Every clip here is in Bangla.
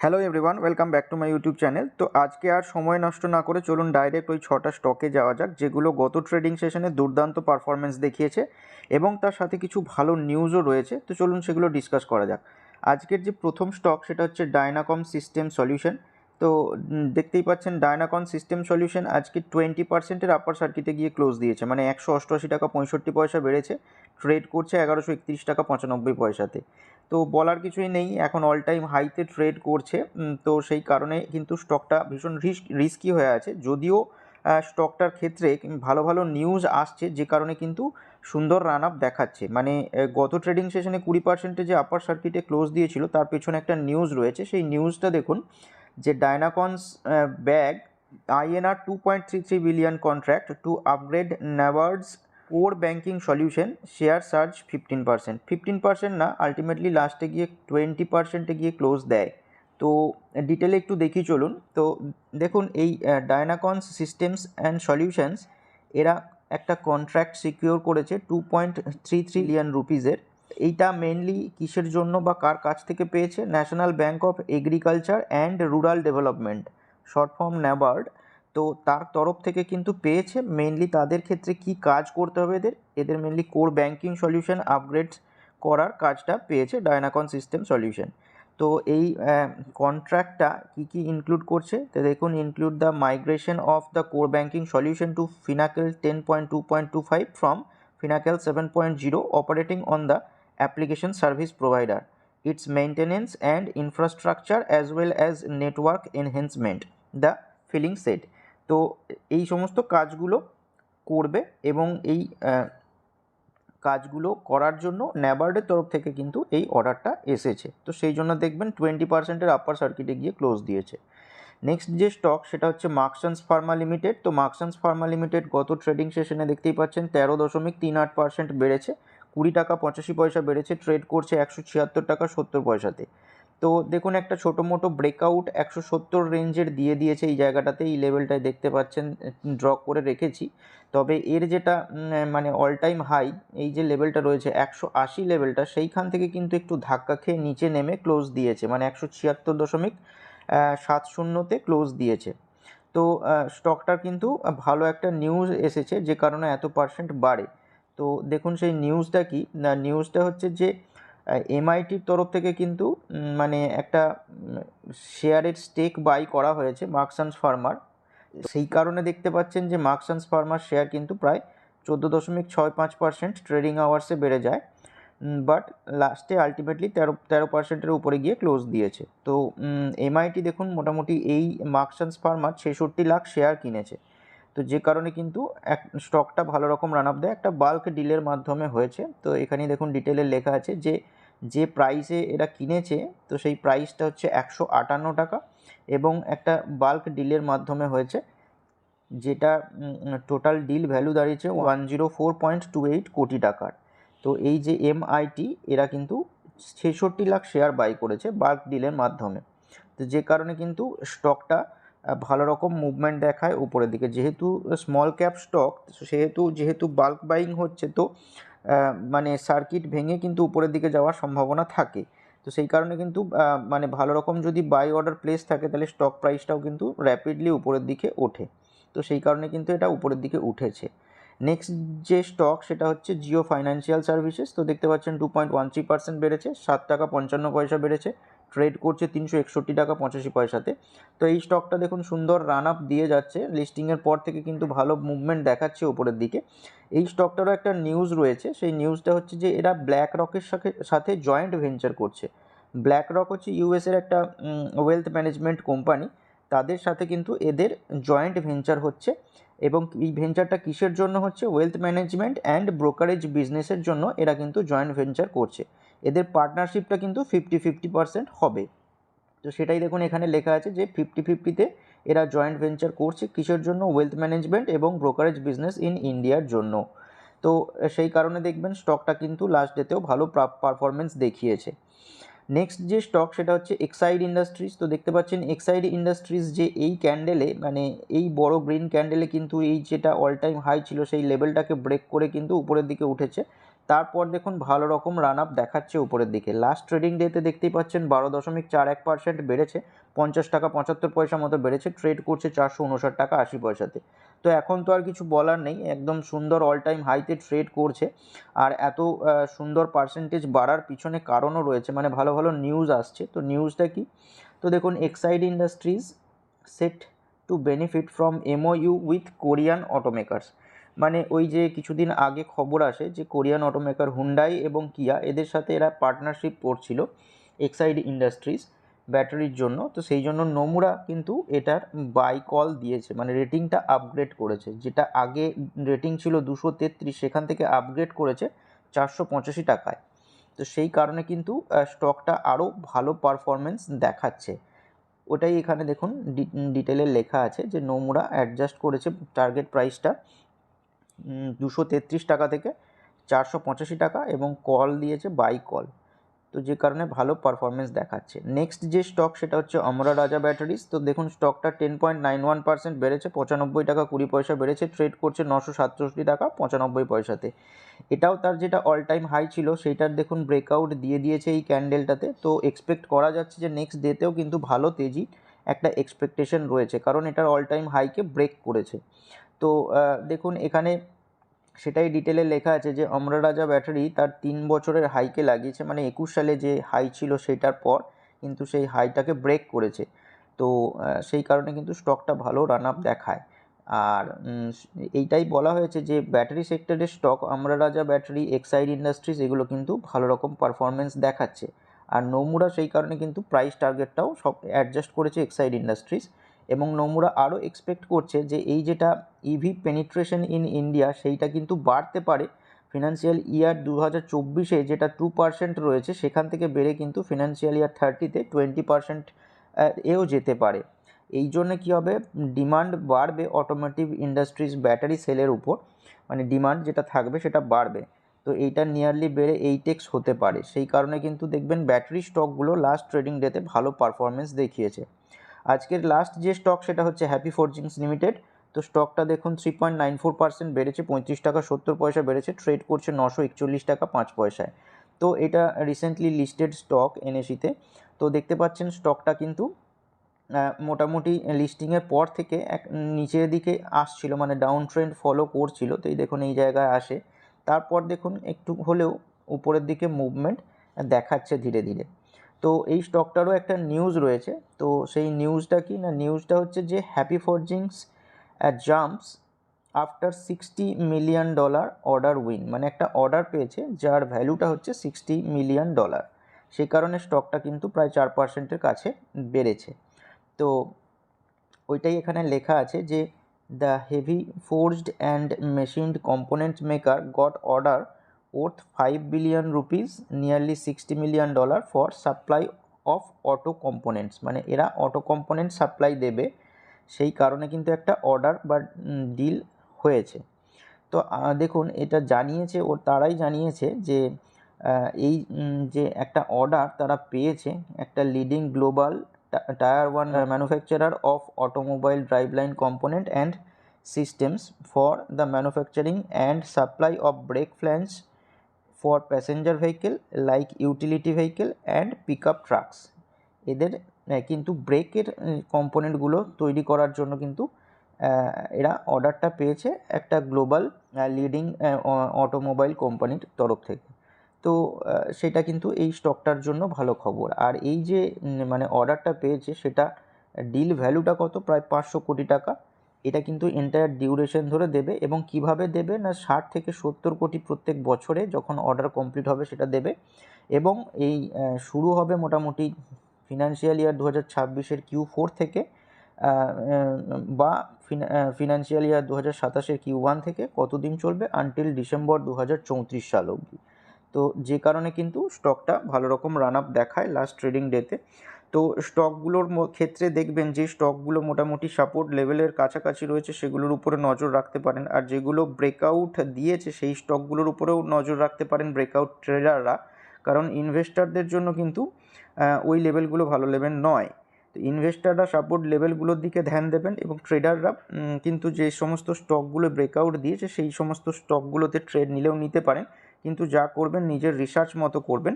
Hello everyone, welcome back to my YouTube channel. তো আজকে আর সময় নষ্ট না করে চলুন ডাইরেক্ট ওই ছটা স্টকে যাওয়া যাক, যেগুলো গত ট্রেডিং সেশনে দুর্দান্ত পারফরমেন্স দেখিয়েছে এবং তার সাথে কিছু ভালো নিউজও রয়েছে। তো চলুন সেগুলো ডিসকাস করা যাক। আজকের যে প্রথম স্টক সেটা হচ্ছে ডায়নাকম সিস্টেম সলিউশন তো দেখতেই পাচ্ছেন ডায়নাকন সিস্টেম সলিউশন আজকে টোয়েন্টি পার্সেন্টের আপার সার্কিটে গিয়ে ক্লোজ দিয়েছে। মানে একশো অষ্টআশি টাকা পঁয়ষট্টি পয়সা বেড়েছে ট্রেড করছে এগারোশো একত্রিশ টাকা পঁচানব্বই পয়সাতে। তো, বলার কিছুই নেই, এখন অল টাইম হাইতে ট্রেড করছে তো সেই কারণে কিন্তু স্টকটা ভীষণ রিস্ক রিস্কি হয়ে আছে। যদিও স্টকটার ক্ষেত্রে ভালো ভালো নিউজ আসছে, যে কারণে কিন্তু সুন্দর রান আপ দেখাচ্ছে। মানে গত ট্রেডিং সেশনে কুড়ি পার্সেন্টে যে আপার সার্কিটে ক্লোজ দিয়েছিল, তার পেছনে একটা নিউজ রয়েছে। সেই নিউজটা দেখুন যে Dynacons bag INR two point three three billion contract to upgrade NABARD's core banking solution share surge fifteen percent fifteen percent না আলটিমেটলি লাস্টে গিয়ে টোয়েন্টি পার্সেন্টে গিয়ে ক্লোজ দেয়। তো ডিটেলে একটু দেখি চলুন। তো দেখুন, এই ডায়নাকনস সিস্টেমস অ্যান্ড সলিউশনস এরা একটা কন্ট্রাক্ট সিকিওর করেছে two point three three billion রুপিজের এইটা মেনলি কিসের জন্য বা কার কাছ থেকে পেয়েছে? National Bank of Agriculture and Rural Development short form NABARD তো তার তরফ থেকে কিন্তু পেয়েছে। মেনলি তাদের ক্ষেত্রে কি কাজ করতে হবে এদের? এদের mainly core banking solution upgrade করার কাজটা পেয়েছে ডায়নাকন সিস্টেম সলিউশন তো এই কন্ট্রাক্টটা কি কি ইনক্লুড করছে? তো দেখুন include the migration of the core banking solution to Finacle ten point two point two five from Finacle seven point zero operating on the application service provider its maintenance and infrastructure, as well as network enhancement, the filling set. তো এই সমস্ত কাজগুলো করবে এবং এই কাজগুলো করার জন্য ন্যাবার্ডের তরফ থেকে কিন্তু এই অর্ডারটা এসেছে। তো সেই জন্য দেখবেন টোয়েন্টি পার্সেন্টের আপার সার্কিটে গিয়ে ক্লোজ দিয়েছে। নেক্সট যে স্টক সেটা হচ্ছে মার্কসান্স ফার্মা লিমিটেড তো মার্কসান্স ফার্মা লিমিটেড গত ট্রেডিং সেশনে দেখতেই পাচ্ছেন তেরো দশমিক তিন আট পার্সেন্ট বেড়েছে। কুড়ি টাকা পঁচাশি পয়সা বেড়েছে ট্রেড করছে একশো ছিয়াত্তর টাকা সত্তর পয়সাতে। তো দেখুন, একটা ছোটো মোটো ব্রেকআউট একশো সত্তর রেঞ্জের দিয়ে দিয়েছে এই জায়গাটাতে, এই লেভেলটায় দেখতে পাচ্ছেন ড্র করে রেখেছি। তবে এর যেটা মানে অল টাইম হাই এই যে লেভেলটা রয়েছে, একশো আশি লেভেলটা সেইখান থেকে কিন্তু একটু ধাক্কা খেয়ে নিচে নেমে ক্লোজ দিয়েছে। মানে একশো ছিয়াত্তর দশমিক সাত শূন্যতে ক্লোজ দিয়েছে। তো স্টকটার কিন্তু ভালো একটা নিউজ এসেছে, যে কারণে এত পার্সেন্ট বাড়ে। তো দেখুন সেই নিউজটা কি? না নিউজটা হচ্ছে যে এমআইটির তরফ থেকে কিন্তু মানে একটা শেয়ারের স্টেক বাই করা হয়েছে মার্কসান্স ফার্মার সেই কারণে দেখতে পাচ্ছেন যে মার্কসান্স ফার্মার শেয়ার কিন্তু প্রায় চোদ্দ দশমিক ছয় পাঁচ পার্সেন্ট ট্রেডিং আওয়ার্সে বেড়ে যায়। বাট লাস্টে আলটিমেটলি তেরো তেরো পার্সেন্টের উপরে গিয়ে ক্লোজ দিয়েছে। তো এমআইটি দেখুন মোটামুটি এই মার্কসান্স ফার্মার ছেষট্টি লাখ শেয়ার কিনেছে। তো যে কারণে কিন্তু এক স্টকটা ভালো রকম রান আপ দেয়। একটা বাল্ক ডিলের মাধ্যমে হয়েছে। তো এখানে দেখুন ডিটেলে লেখা আছে যে যে প্রাইসে এরা কিনেছে, তো সেই প্রাইসটা হচ্ছে একশো আটান্ন টাকা এবং একটা বাল্ক ডিলের মাধ্যমে হয়েছে, যেটা টোটাল ডিল ভ্যালু দাঁড়িয়েছে one zero four point two eight কোটি টাকার। তো এই যে এমআইটি এরা কিন্তু ছেষট্টি লাখ শেয়ার বাই করেছে বাল্ক ডিলের মাধ্যমে। তো যে কারণে কিন্তু স্টকটা ভালো রকম মুভমেন্ট দেখায় উপরের দিকে। যেহেতু স্মল ক্যাপ স্টক সেহেতু, যেহেতু বাল্ক বাইং হচ্ছে, তো মানে সার্কিট ভেঙে কিন্তু উপরের দিকে যাওয়ার সম্ভাবনা থাকে। তো সেই কারণে কিন্তু মানে ভালো রকম যদি বাই অর্ডার প্লেস থাকে, তাহলে স্টক প্রাইসটাও কিন্তু র্যাপিডলি উপরের দিকে ওঠে। তো সেই কারণে কিন্তু এটা উপরের দিকে উঠেছে। নেক্সট যে স্টক সেটা হচ্ছে জিও ফাইন্যান্সিয়াল সার্ভিসেস তো দেখতে পাচ্ছেন two point one three percent বেড়েছে, সাত টাকা পঞ্চান্ন পয়সা বেড়েছে। ট্রেড করছে তিনশো একষট্টি টাকা পঁচাশি পয়সাতে। তো এই স্টকটা দেখুন সুন্দর রান আপ দিয়ে যাচ্ছে। লিস্টিংয়ের পর থেকে কিন্তু ভালো মুভমেন্ট দেখাচ্ছে উপরের দিকে। এই স্টকটারও একটা নিউজ রয়েছে। সেই নিউজটা হচ্ছে যে এরা ব্ল্যাক রকের সাথে জয়েন্ট ভেঞ্চার করছে। ব্ল্যাক রক হচ্ছে ইউএসের একটা ওয়েলথ ম্যানেজমেন্ট কোম্পানি তাদের সাথে কিন্তু এদের জয়েন্ট ভেঞ্চার হচ্ছে এবং এই ভেঞ্চারটা কিসের জন্য হচ্ছে? ওয়েলথ ম্যানেজমেন্ট অ্যান্ড ব্রোকারেজ বিজনেসের জন্য এরা কিন্তু জয়েন্ট ভেঞ্চার করছে। এদের পার্টনারশিপটা কিন্তু ফিফটি ফিফটি পার্সেন্ট হবে। তো সেটাই দেখুন এখানে লেখা আছে যে ফিফটি ফিফটিতে এরা জয়েন্ট ভেঞ্চার করছে কিসের জন্য? ওয়েলথ ম্যানেজমেন্ট এবং ব্রোকারেজ বিজনেস ইন ইন্ডিয়ার জন্য। তো সেই কারণে দেখবেন স্টকটা কিন্তু লাস্ট ডেতেও ভালো পারফরমেন্স দেখিয়েছে। নেক্সট যে স্টক সেটা হচ্ছে এক্সাইড ইন্ডাস্ট্রিজ তো দেখতে পাচ্ছেন এক্সাইড ইন্ডাস্ট্রিজ যে এই ক্যান্ডেলে মানে এই বড় গ্রিন ক্যান্ডেলে কিন্তু এই যেটা অল টাইম হাই ছিল সেই লেভেলটাকে ব্রেক করে কিন্তু উপরের দিকে উঠেছে। তারপর দেখুন ভালো রকম রান আপ দেখাচ্ছে উপরের দিকে। লাস্ট ট্রেডিং ডেতে দেখতেই পাচ্ছেন বারো দশমিক চার এক পার্সেন্ট বেড়েছে, পঞ্চাশ টাকা পঁচাত্তর পয়সা মতো বেড়েছে ট্রেড করছে চারশো উনষাট টাকা আশি পয়সাতে। তো এখন তো আর কিছু বলার নেই, একদম সুন্দর অল টাইম হাইতে ট্রেড করছে আর এত সুন্দর পার্সেন্টেজ বাড়ার পিছনে কারণও রয়েছে। মানে ভালো ভালো নিউজ আসছে। তো নিউজটা কি? তো দেখুন Exide industries set to benefit from MOU with Korean automakers মানে ওই যে কিছুদিন আগে খবর আসে যে কোরিয়ান অটোমেকার হুন্ডাই এবং কিয়া এদের সাথে এরা পার্টনারশিপ করছিল এক্সাইড ইন্ডাস্ট্রিজ ব্যাটারির জন্য। তো সেই জন্য নোমুরা কিন্তু এটার বাই কল দিয়েছে মানে রেটিংটা আপগ্রেড করেছে। যেটা আগে রেটিং ছিল দুশো তেত্রিশ, সেখান থেকে আপগ্রেড করেছে চারশো পঁচাশি টাকায়। তো সেই কারণে কিন্তু স্টকটা আরও ভালো পারফরমেন্স দেখাচ্ছে। ওটাই এখানে দেখুন ডিটেলে লেখা আছে যে নোমুরা অ্যাডজাস্ট করেছে টার্গেট প্রাইসটা দুশো তেত্রিশ টাকা থেকে চারশো পঁচাশি টাকা এবং কল দিয়েছে বাই কল তো যে কারণে ভালো পারফরমেন্স দেখাচ্ছে। নেক্সট যে স্টক সেটা হচ্ছে অমরা রাজা ব্যাটারিজ তো দেখুন স্টকটা ten point nine one percent বেড়েছে, পঁচানব্বই টাকা কুড়ি পয়সা বেড়েছে ট্রেড করছে নশো সাতষট্টি টাকা পঁচানব্বই পয়সাতে। এটাও তার যেটা অল টাইম হাই ছিল, সেইটার দেখুন ব্রেকআউট দিয়ে দিয়েছে এই ক্যান্ডেলটাতে তো এক্সপেক্ট করা যাচ্ছে যে নেক্সট ডেতেও কিন্তু ভালো তেজি একটা এক্সপেকটেশন রয়েছে, কারণ এটার অল টাইম হাইকে ব্রেক করেছে। তো দেখুন, এখানে সেটাই ডিটেলে লেখা আছে যে অমরা রাজা ব্যাটারি তার তিন বছরের হাইকে লাগিয়েছে মানে একুশ সালে যে হাই ছিল সেটার পর কিন্তু সেই হাইটাকে ব্রেক করেছে। তো সেই কারণে কিন্তু স্টকটা ভালো রান আপ দেখায়। আর এইটাই বলা হয়েছে যে ব্যাটারি সেক্টরের স্টক আমরা রাজা ব্যাটারি এক্সাইড ইন্ডাস্ট্রিজ এগুলো কিন্তু ভালো রকম পারফরমেন্স দেখাচ্ছে। আর নোমুরা সেই কারণে কিন্তু প্রাইস টার্গেটটাও সব অ্যাডজাস্ট করেছে এক্সাইড ইন্ডাস্ট্রিজ এবং নোমুরা আরও এক্সপেক্ট করছে যে এই যেটা ইভি পেনিট্রেশন ইন ইন্ডিয়া সেইটা কিন্তু বাড়তে পারে। ফিনান্সিয়াল ইয়ার দু হাজার চব্বিশে যেটা টু পার্সেন্ট রয়েছে, সেখান থেকে বেড়ে কিন্তু ফিনান্সিয়াল ইয়ার থার্টিতে টোয়েন্টি পার্সেন্ট এও যেতে পারে। এই জন্য কী হবে? ডিমান্ড বাড়বে অটোমেটিভ ইন্ডাস্ট্রিজ ব্যাটারি সেলের উপর। মানে ডিমান্ড যেটা থাকবে সেটা বাড়বে। তো এইটা নিয়ারলি বেড়ে এইটেক্স হতে পারে। সেই কারণে কিন্তু দেখবেন ব্যাটারি স্টকগুলো লাস্ট ট্রেডিং ডেতে ভালো পারফরমেন্স দেখিয়েছে। আজকের লাস্ট যে স্টক সেটা হচ্ছে হ্যাপি ফোরজিংস লিমিটেড তো স্টকটা দেখুন three point nine four percent বেড়েছে, পঁয়ত্রিশ টাকা সত্তর পয়সা বেড়েছে ট্রেড করছে নশো একচল্লিশ টাকা পাঁচ পয়সায়। তো এটা রিসেন্টলি লিস্টেড স্টক এনএসিতে তো। দেখতে পাচ্ছেন স্টকটা কিন্তু মোটামুটি লিস্টিংয়ের পর থেকে এক নিচের দিকে আসছিল মানে ডাউন ট্রেন্ড ফলো করছিল। তো এই দেখুন এই জায়গায় আসে। তারপর দেখুন একটু হলেও উপরের দিকে মুভমেন্ট দেখাচ্ছে ধীরে ধীরে। তো এই স্টকটারও একটা নিউজ রয়েছে। তো সেই নিউজটা কি? না নিউজটা হচ্ছে যে Happy Forgings jumps after sixty million dollar order win মানে একটা অর্ডার পেয়েছে, যার ভ্যালুটা হচ্ছে সিক্সটি মিলিয়ন ডলার সেই কারণে স্টকটা কিন্তু প্রায় চার পার্সেন্টের কাছে বেড়েছে। তো ওইটাই এখানে লেখা আছে যে the heavy forged and machined component maker got order worth 5 billion rupees, nearly 60 million dollar for supply of auto components. মানে এরা অটো কম্পোনেন্ট সাপ্লাই দেবে, সেই কারণে কিন্তু একটা অর্ডার বা ডিল হয়েছে। তো দেখুন, এটা জানিয়েছে, ও তারাই জানিয়েছে যে এই যে একটা অর্ডার তারা পেয়েছে, একটা leading global tier one manufacturer of automobile driveline component and systems for the manufacturing and supply of brake flange for passenger vehicle, like utility vehicle and pickup trucks. এদের কিন্তু ব্রেকের কম্পোনেন্টগুলো তৈরি করার জন্য কিন্তু এরা অর্ডারটা পেয়েছে একটা গ্লোবাল লিডিং অটোমোবাইল কোম্পানির তরফ থেকে। তো সেটা কিন্তু এই স্টকটার জন্য ভালো খবর। আর এই যে মানে অর্ডারটা পেয়েছে সেটা ডিল ভ্যালুটা কত? প্রায় পাঁচশো কোটি টাকা। এটা কিন্তু এন্টায়ার ডিউরেশন ধরে দেবে এবং কীভাবে দেবে না ষাট থেকে সত্তর কোটি প্রত্যেক বছরে যখন অর্ডার কমপ্লিট হবে সেটা দেবে এবং এই শুরু হবে মোটামুটি ফিনান্সিয়াল ইয়ার দু হাজার ছাব্বিশের কিউ ফোর থেকে বা ফিনান্সিয়াল ইয়ার দু হাজার সাতাশের কিউ ওয়ান থেকে কতদিন চলবে আনটিল ডিসেম্বর দু হাজার চৌত্রিশ সাল অবধি। তো যে কারণে কিন্তু স্টকটা ভালো রকম রান আপ দেখায় লাস্ট ট্রেডিং ডেতে তো স্টকগুলোর ক্ষেত্রে দেখবেন যে স্টকগুলো মোটামুটি সাপোর্ট লেভেলের কাছাকাছি রয়েছে, সেগুলোর উপরে নজর রাখতে পারেন। আর যেগুলো ব্রেকআউট দিয়েছে, সেই স্টকগুলোর উপরেও নজর রাখতে পারেন ব্রেকআউট ট্রেডাররা কারণ ইনভেস্টারদের জন্য কিন্তু ওই লেভেলগুলো ভালো লেভেল নয়। তো ইনভেস্টাররা সাপোর্ট লেভেলগুলোর দিকে ধ্যান দেবেন এবং ট্রেডাররা কিন্তু যে সমস্ত স্টকগুলো ব্রেকআউট দিয়েছে, সেই সমস্ত স্টকগুলোতে ট্রেড নিলেও নিতে পারেন। কিন্তু যা করবেন, নিজের রিসার্চ মতো করবেন।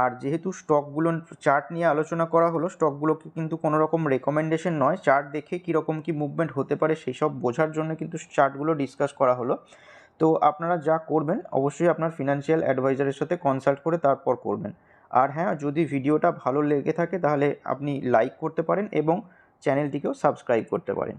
আর যেহেতু স্টকগুলো চার্ট নিয়ে আলোচনা করা হলো স্টকগুলোকে কিন্তু কোনো রকম রেকমেন্ডেশন নয়। চার্ট দেখে কীরকম কী মুভমেন্ট হতে পারে সেই সব বোঝার জন্য কিন্তু চার্টগুলো ডিসকাস করা হলো। তো আপনারা যা করবেন, অবশ্যই আপনার ফিনান্সিয়াল অ্যাডভাইজারের সাথে কনসাল্ট করে তারপর করবেন। আর হ্যাঁ যদি ভিডিওটা ভালো লেগে থাকে, তাহলে আপনি লাইক করতে পারেন এবং চ্যানেলটিকেও সাবস্ক্রাইব করতে পারেন।